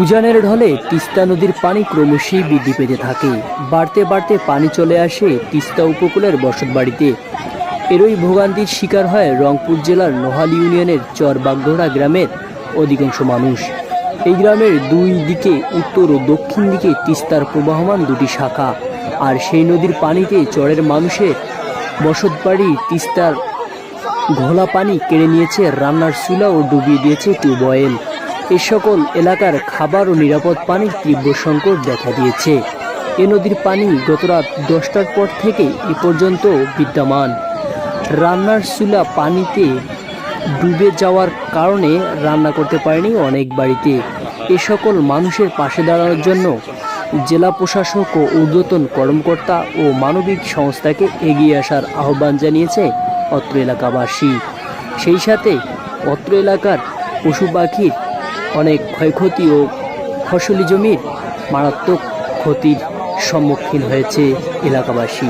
উজানের ঢলে তিস্তা নদীর পানি ক্রমশই বৃদ্ধি পেতে থাকে। বাড়তে বাড়তে পানি চলে আসে তিস্তা উপকূলের বসতবাড়িতে। এরই ভোগান্তির শিকার হয় রংপুর জেলার নোহাল ইউনিয়নের চরবাগডোরা গ্রামের অধিকাংশ মানুষ। এই গ্রামের দুই দিকে উত্তর ও দক্ষিণ দিকে তিস্তার প্রবাহমান দুটি শাখা। আর সেই নদীর পানিতে চরের মানুষের বসতবাড়ি তিস্তার ঘোলা পানি কেড়ে নিয়েছে, রান্নার চুলা ও ডুবিয়ে দিয়েছে টিউবওয়েল। এ সকল এলাকার খাবার ও নিরাপদ পানির তীব্র সংকট দেখা দিয়েছে। এ নদীর পানি গত রাত দশটার পর থেকে এ পর্যন্ত বিদ্যমান। রান্নার চুলা পানিতে ডুবে যাওয়ার কারণে রান্না করতে পারেনি অনেক বাড়িতে। এ সকল মানুষের পাশে দাঁড়ানোর জন্য জেলা প্রশাসক ও ঊর্ধ্বতন কর্মকর্তা ও মানবিক সংস্থাকে এগিয়ে আসার আহ্বান জানিয়েছে অত্র এলাকাবাসী। সেই সাথে অত্র এলাকার পশু পাখির অনেক ক্ষয়ক্ষতি ও ফসলি জমির মারাত্মক ক্ষতির সম্মুখীন হয়েছে এলাকাবাসী।